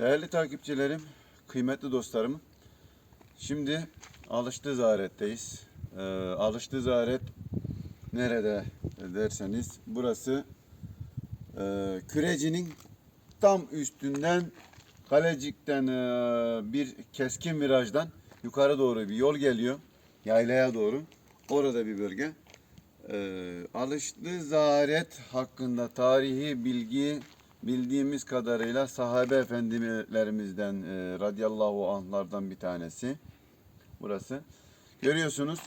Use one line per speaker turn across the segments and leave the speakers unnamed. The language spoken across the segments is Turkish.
Değerli takipçilerim, kıymetli dostlarım. Şimdi Alıştı Zaret'teyiz. Ee, Alıştı Zaret nerede derseniz burası e, Kürecinin tam üstünden Kalecik'ten e, bir keskin virajdan yukarı doğru bir yol geliyor. Yaylaya doğru. Orada bir bölge. Ee, Alıştı Zaret hakkında tarihi bilgi bildiğimiz kadarıyla sahabe efendilerimizden e, radıyallahu anhlardan bir tanesi. Burası. Görüyorsunuz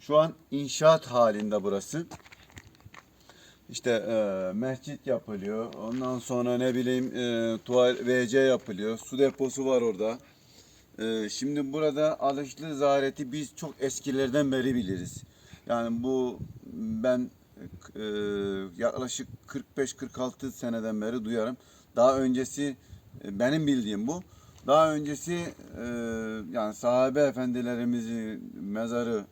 şu an inşaat halinde burası. İşte e, mescit yapılıyor. Ondan sonra ne bileyim e, tuval WC yapılıyor. Su deposu var orada. E, şimdi burada Alışlı Zareti biz çok eskilerden beri biliriz. Yani bu ben e, yaklaşık 45-46 seneden beri duyarım. Daha öncesi e, benim bildiğim bu. Daha öncesi e, yani sahabe efendilerimizi mezarı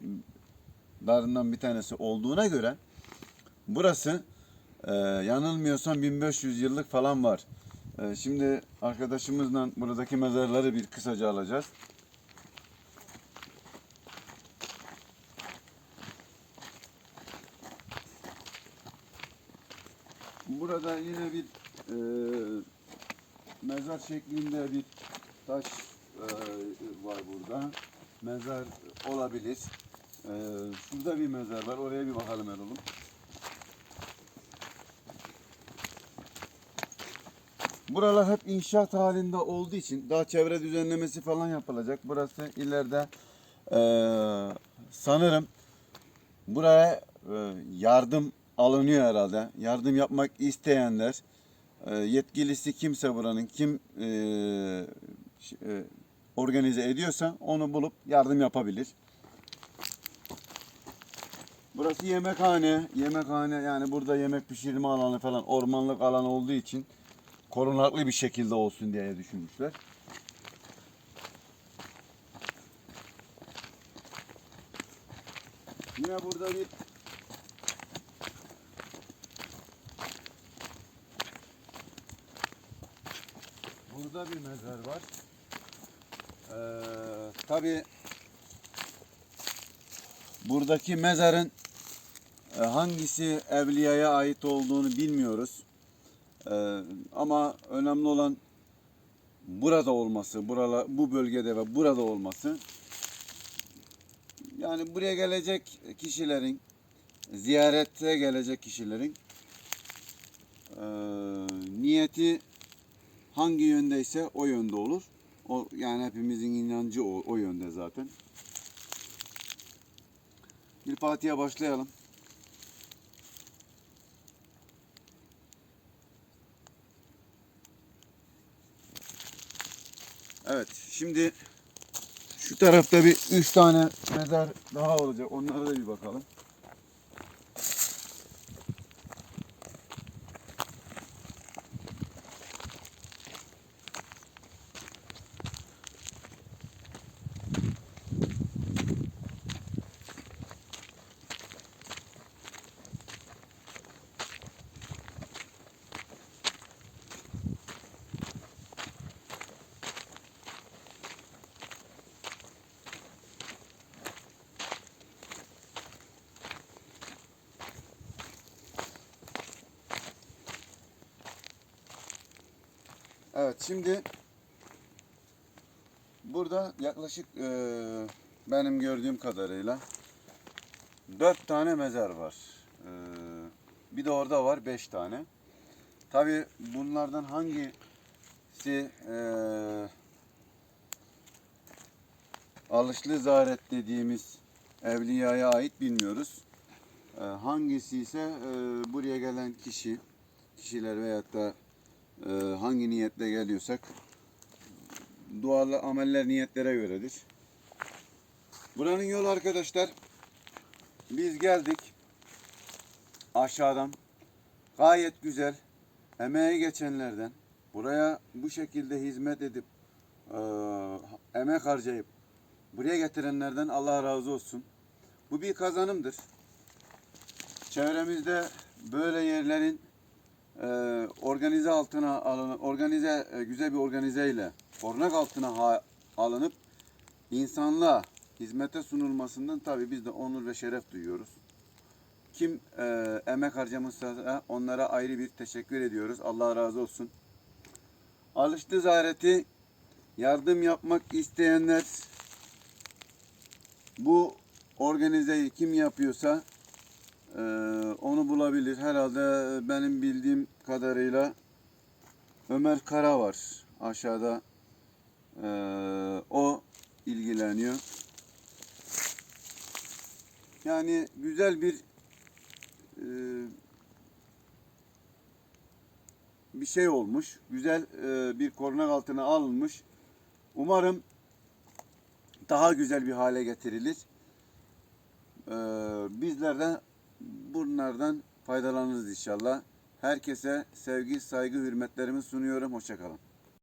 darından bir tanesi olduğuna göre burası e, yanılmıyorsam 1500 yıllık falan var. Şimdi arkadaşımızla buradaki mezarları bir kısaca alacağız. Burada yine bir e, mezar şeklinde bir taş e, var burada. Mezar olabilir. E, şurada bir mezar var. Oraya bir bakalım Erol'um. Buralar hep inşaat halinde olduğu için daha çevre düzenlemesi falan yapılacak. Burası ileride e, sanırım buraya e, yardım alınıyor herhalde. Yardım yapmak isteyenler e, yetkilisi kimse buranın kim e, e, organize ediyorsa onu bulup yardım yapabilir. Burası yemekhane. Yemekhane yani burada yemek pişirme alanı falan ormanlık alan olduğu için korunaklı bir şekilde olsun diye düşünmüşler. Yine burada bir Burada bir mezar var. Ee, Tabi buradaki mezarın e, hangisi evliyaya ait olduğunu bilmiyoruz. Ee, ama önemli olan burada olması, burala, bu bölgede ve burada olması. Yani buraya gelecek kişilerin, ziyarete gelecek kişilerin eee, niyeti hangi yöndeyse o yönde olur. O yani hepimizin inancı o, o yönde zaten. Bir Fatiha başlayalım. Evet, şimdi şu tarafta bir üç tane mezar daha olacak. Onlara da bir bakalım. Evet şimdi burada yaklaşık eee, benim gördüğüm kadarıyla dört tane mezar var. Eee, bir de orada var beş tane. Tabi bunlardan hangisi eee Alışlı Zaret dediğimiz evliyaya ait bilmiyoruz. Eee, hangisi ise eee, buraya gelen kişi, kişiler veyahut da ee, hangi niyetle geliyorsak dualı ameller niyetlere göredir. Buranın yolu arkadaşlar biz geldik aşağıdan gayet güzel emeği geçenlerden buraya bu şekilde hizmet edip e, emek harcayıp buraya getirenlerden Allah razı olsun. Bu bir kazanımdır. Çevremizde böyle yerlerin e, organize altına alınıp organize e, güzel bir organize ile kornak altına alınıp insanlığa hizmete sunulmasından tabii biz de onur ve şeref duyuyoruz. Kim e, emek harcamışsa onlara ayrı bir teşekkür ediyoruz. Allah razı olsun. Alıştı zareti yardım yapmak isteyenler bu organizeyi kim yapıyorsa e, onu bulabilir. Herhalde benim bildiğim kadarıyla Ömer Kara var aşağıda. E, o ilgileniyor. Yani güzel bir e, bir şey olmuş. Güzel e, bir kornak altına alınmış. Umarım daha güzel bir hale getirilir. E, bizler de bunlardan faydalanırız inşallah. Herkese sevgi, saygı, hürmetlerimi sunuyorum. Hoşçakalın.